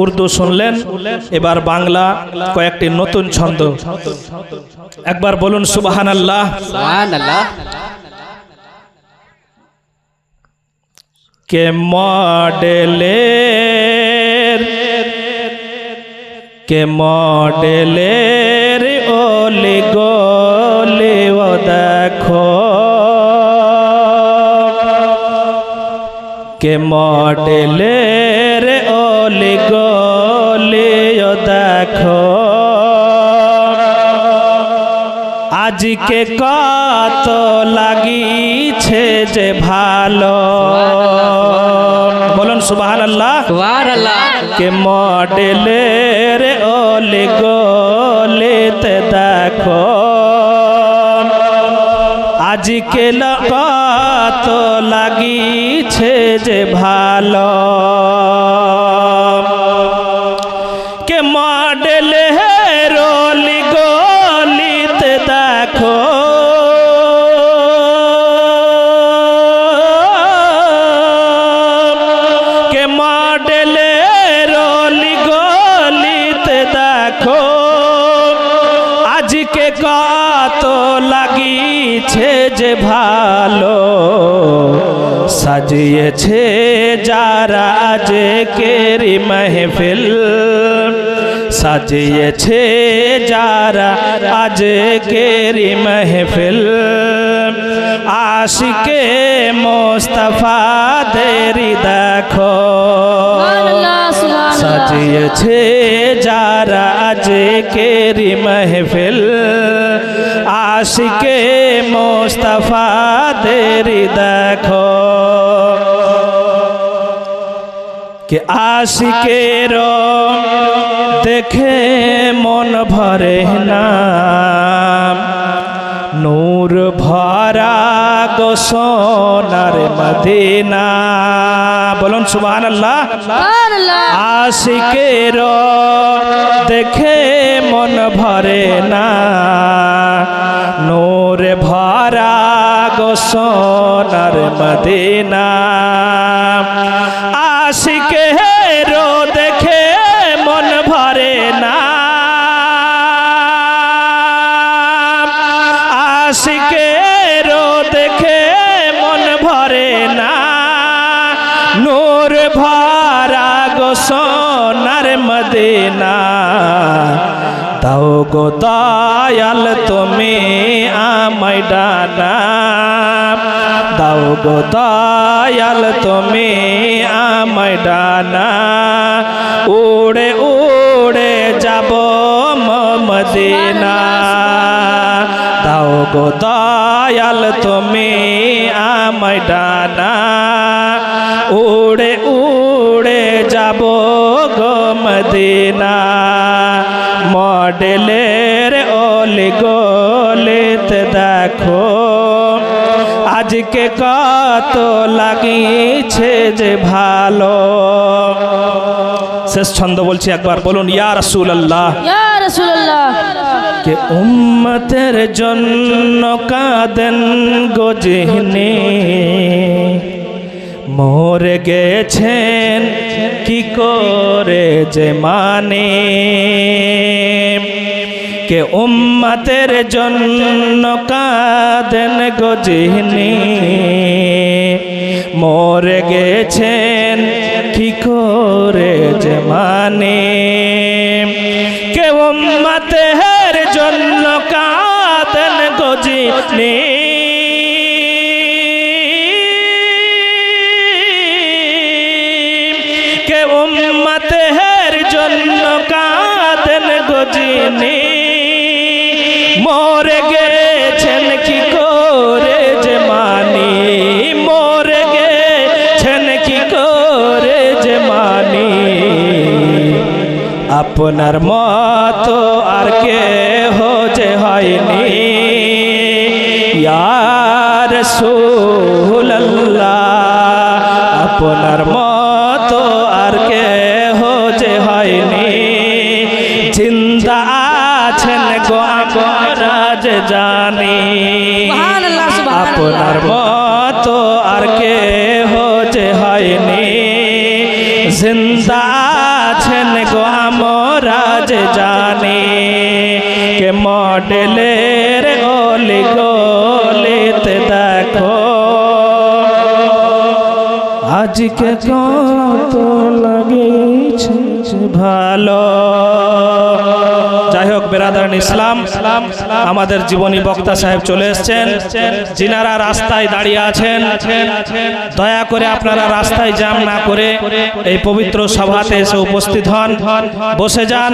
উর্দু শুনলেন। এবার বাংলা কয়েকটি নতুন ছন্দ। একবার বলুন সুবাহান আল্লাহ কে মডেলের কে মডেলের ওলি গোলি ও দেখো। কে মডেলের আজকে কত লাগিছে যে ভালো। বলুন সুবাহান আল্লাহ কে মডেলের ওলে গোলেতে দেখো। আজকে কত লাগিছে যে ভালো। ভালো সাজিয়েছে যারা যে কেরি মেহফিল সাজিয়েছে যারা আজ কেরি মেহফিল। আশিকে মোস্তফা দেরি দেখো সাজিয়েছে যারা আজ কেরি মেহফিল। আশিকে মোস্তফা দেরি দেখো। কে আশিকের দেখে মন ভরে না। নূর ভরা গো সোনার মদিনা। বলুন সুবহান আল্লাহ আশিকের দেখে মন ভরে সোনার মদিনা। আশিকের দেখে মন ভরে না। আশিকের দেখে মন ভরে না। নূর ভরা গো সোনার মদিনা। দাও গো দয়াল, তুমি আমায় ডানা। দাও গো দয়াল, তুমি আমায় ডানা। উড়ে উড়ে যাব মদিনা। দাও গো দয়াল, তুমি আমায় ডানা। উড়ে উড়ে যাব গো মদিনা। মডেলের ওলি গোলিতে দেখো। আজকে কত লাগিছে যে ভালো। শেষ ছন্দ বলছি একবার বলুন ইয়া রসুল আল্লাহ কে উম্মতের জন্য কাঁদেন গজহনে মরে গেছেন, কি করে যে মানে? কে উম্মতের জন্য কাঁদেন গজহনে মরে গেছেন, কি করে যে মানে? কে উম্মতের জন্য কাঁদেন গজহনে উম্মতের জন্য কাঁদেন গজনে মরে গেছেন কি করে যে মানি? মরে গেছেন কি করে যে মানি? আপনার মতো আর কে হো যে হয়নি। ইয়ার সুল্লাহ আপনার মতো জানি। আপনার মতো আর কে হো যে হয়নি। জিন্দা আছেন গো আমরা যে জানি। কে মডেলের গলি গলিতে দেখো। আজকে কত লাগেছে ভালো। বেরাদারান ইসলাম আমাদের জীবনী বক্তা সাহেব চলে এসছেন। যিনারা রাস্তায় দাঁড়িয়ে আছেন দয়া করে আপনারা রাস্তায় জাম না করে এই পবিত্র সভাতে এসে উপস্থিত হন। বসে যান।